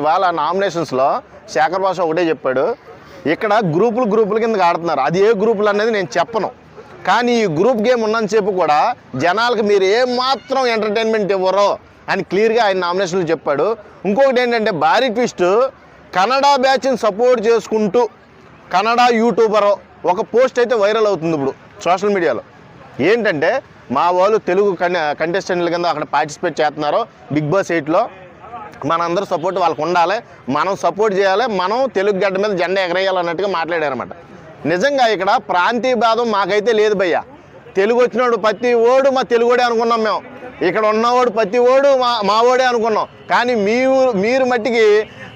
ఇవాళ నామినేషన్స్లో శేఖర్ భాష ఒకటే చెప్పాడు. ఇక్కడ గ్రూపులు గ్రూపుల కింద ఆడుతున్నారు. అది ఏ గ్రూపులు అనేది నేను చెప్పను. కానీ ఈ గ్రూప్ గేమ్ ఉన్నంతసేపు కూడా జనాలకు మీరు ఏమాత్రం ఎంటర్టైన్మెంట్ ఇవ్వరో అని క్లియర్గా ఆయన నామినేషన్లు చెప్పాడు. ఇంకొకటి ఏంటంటే భారీ ట్విస్ట్ కన్నడ బ్యాచ్ని సపోర్ట్ చేసుకుంటూ కన్నడ యూట్యూబర్ ఒక పోస్ట్ అయితే వైరల్ అవుతుంది ఇప్పుడు సోషల్ మీడియాలో. ఏంటంటే మా వాళ్ళు తెలుగు కంటెస్టెంట్ల కింద అక్కడ పార్టిసిపేట్ చేస్తున్నారు బిగ్ బాస్ ఎయిట్లో. మనందరూ సపోర్ట్ వాళ్ళకు ఉండాలి మనం సపోర్ట్ చేయాలి మనం తెలుగు గడ్డ మీద జెండా ఎగరేయాలన్నట్టుగా మాట్లాడారన్నమాట. నిజంగా ఇక్కడ ప్రాంతీయ భేదం మాకైతే లేదు భయ్య. తెలుగు వచ్చినోడు ప్రతి ఓడు మా తెలుగుడే అనుకున్నాం మేము. ఇక్కడ ఉన్నవాడు ప్రతి ఓడు మా మా ఓడే అనుకున్నాం. కానీ మీరు మీరు మట్టికి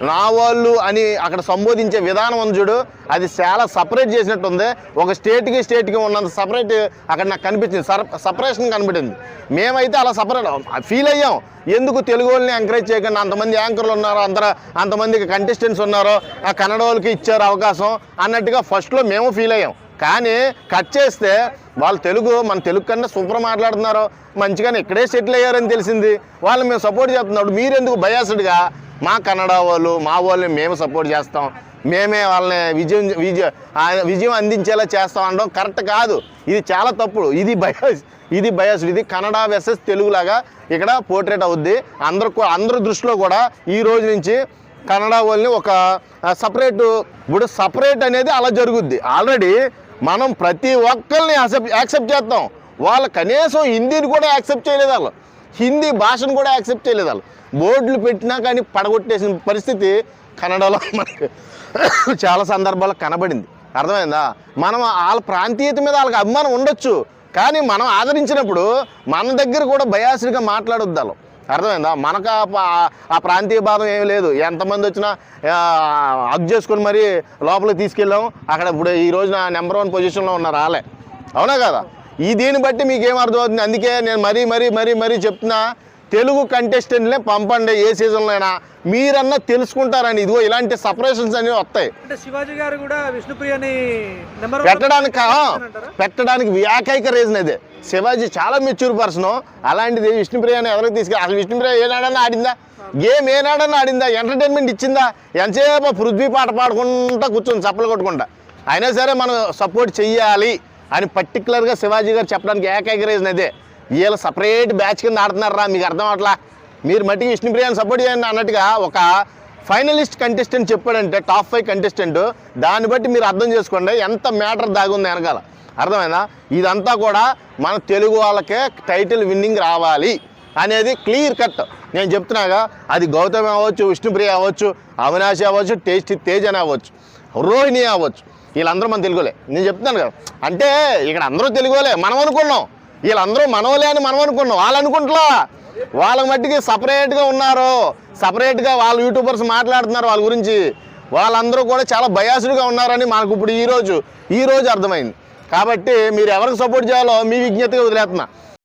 నా వాళ్ళు అని అక్కడ సంబోధించే విధానం ఉంది చూడు. అది చాలా సపరేట్ చేసినట్టుంది. ఒక స్టేట్కి స్టేట్కి ఉన్నంత సపరేట్ అక్కడ నాకు కనిపించింది. సపరేషన్ కనిపించింది. మేమైతే అలా సపరేట్ ఫీల్ అయ్యాం. ఎందుకు తెలుగు వాళ్ళని ఎంకరేజ్ చేయకుండా అంతమంది యాంకర్లు ఉన్నారు అందరూ అంతమందికి కంటెస్టెంట్స్ ఉన్నారో ఆ కన్నడ వాళ్ళకి ఇచ్చారు అవకాశం అన్నట్టుగా ఫస్ట్లో మేము ఫీల్ అయ్యాం. కానీ కట్ చేస్తే వాళ్ళు తెలుగు మన తెలుగు కన్నా సూపర్ మాట్లాడుతున్నారు. మంచిగానే ఇక్కడే సెటిల్ అయ్యారని తెలిసింది. వాళ్ళు మేము సపోర్ట్ చేస్తున్నాడు మీరెందుకు బయాసుడ్గా మా కన్నడ వాళ్ళు మా వాళ్ళని మేము సపోర్ట్ చేస్తాం. మేమే వాళ్ళని విజయం విజయం విజయం అందించేలా చేస్తాం అనడం కరెక్ట్ కాదు. ఇది చాలా తప్పుడు. ఇది బయాస్ ఇది బయాస్. ఇది కన్నడ వెసెస్ తెలుగులాగా ఇక్కడ పోర్ట్రేట్ అవుద్ది. అందరు అందరి దృష్టిలో కూడా ఈ రోజు నుంచి కన్నడ వాళ్ళని ఒక సపరేట్ ఇప్పుడు సపరేట్ అనేది అలా జరుగుద్ది. ఆల్రెడీ మనం ప్రతి ఒక్కరిని యాక్సెప్ట్ యాక్సెప్ట్ చేస్తాం. వాళ్ళు కనీసం హిందీని కూడా యాక్సెప్ట్ చేయలేదు వాళ్ళు. హిందీ భాషను కూడా యాక్సెప్ట్ చేయలేదు వాళ్ళు. బోర్డులు పెట్టినా కానీ పడగొట్టేసిన పరిస్థితి కన్నడలో మనకి చాలా సందర్భాల్లో కనబడింది. అర్థమైందా? మనం వాళ్ళ ప్రాంతీయత మీద వాళ్ళకి అభిమానం ఉండొచ్చు. కానీ మనం ఆదరించినప్పుడు మన దగ్గర కూడా బయాసుడిగా మాట్లాడొద్దు వాళ్ళు. అర్థమైందా? మనకు ఆ ప్రాంతీయ భావం ఏమీ లేదు. ఎంతమంది వచ్చినా హగ్ చేసుకొని మరి లోపలికి తీసుకెళ్ళాం. అక్కడ ఇప్పుడు ఈ రోజున నెంబర్ వన్ పొజిషన్లో ఉన్నారు వాళ్ళే అవునా కదా? ఈ దీన్ని బట్టి మీకు ఏం అర్థమవుతుంది? అందుకే నేను మరీ మరీ మరీ మరీ చెప్తున్నా తెలుగు కంటెస్టెంట్లే పంపండి ఏ సీజన్లో అయినా. మీరన్నా తెలుసుకుంటారని ఇదిగో ఇలాంటి సపరేషన్స్ అనేవి వస్తాయి. అంటే శివాజీ గారు కూడా విష్ణుప్రియని పెట్టడానికి పెట్టడానికి ఏకైక రీజన్ అదే. శివాజీ చాలా మెచ్యూర్ పర్సన్ అలాంటిది విష్ణుప్రియని ఎవరికి తీసుకెళ్ళి అసలు విష్ణుప్రియ ఏనాడన్నా ఆడిందా? గేమ్ ఏనాడన్నా ఆడిందా? ఎంటర్టైన్మెంట్ ఇచ్చిందా? ఎంతసేపు పృథ్వీ పాట పాడుకుంటా కూర్చొని చప్పలు కొట్టుకుంటా. అయినా సరే మనం సపోర్ట్ చెయ్యాలి. అని పర్టికులర్గా శివాజీ గారు చెప్పడానికి ఏకైక రీజన్ అదే. వీళ్ళు సపరేట్ బ్యాచ్ కింద ఆడుతున్నారా? మీకు అర్థం అవట్లా? మీరు మట్టికి విష్ణుప్రియాని సపోర్ట్ చేయండి అన్నట్టుగా ఒక ఫైనలిస్ట్ కంటెస్టెంట్ చెప్పాడంటే టాప్ ఫైవ్ కంటెస్టెంట్ దాన్ని బట్టి మీరు అర్థం చేసుకోండి ఎంత మ్యాటర్ దాగుంది వెనకాల. అర్థమైందా? ఇదంతా కూడా మన తెలుగు వాళ్ళకే టైటిల్ విన్నింగ్ రావాలి అనేది క్లియర్ కట్ నేను చెప్తున్నాగా అది గౌతమ్ అవ్వచ్చు విష్ణుప్రియ అవ్వచ్చు అవినాశి అవ్వచ్చు టేస్టీ తేజ్ అని అవ్వచ్చు రోహిణి అవ్వచ్చు. వీళ్ళందరూ మన తెలుగులే. నేను చెప్తున్నాను కదా. అంటే ఇక్కడ అందరూ తెలుగులే. మనం అనుకున్నాం. వీళ్ళందరూ మనవలే అని మనం అనుకున్నాం. వాళ్ళు అనుకుంటలా? వాళ్ళ మట్టికి సపరేట్గా ఉన్నారు సపరేట్గా వాళ్ళు యూట్యూబర్స్ మాట్లాడుతున్నారు వాళ్ళ గురించి వాళ్ళందరూ కూడా చాలా బయాసుడ్గా ఉన్నారని మనకు ఇప్పుడు ఈరోజు ఈ రోజు అర్థమైంది. కాబట్టి మీరు ఎవరికి సపోర్ట్ చేయాలో మీ విజ్ఞతగా వదిలేస్తున్నా.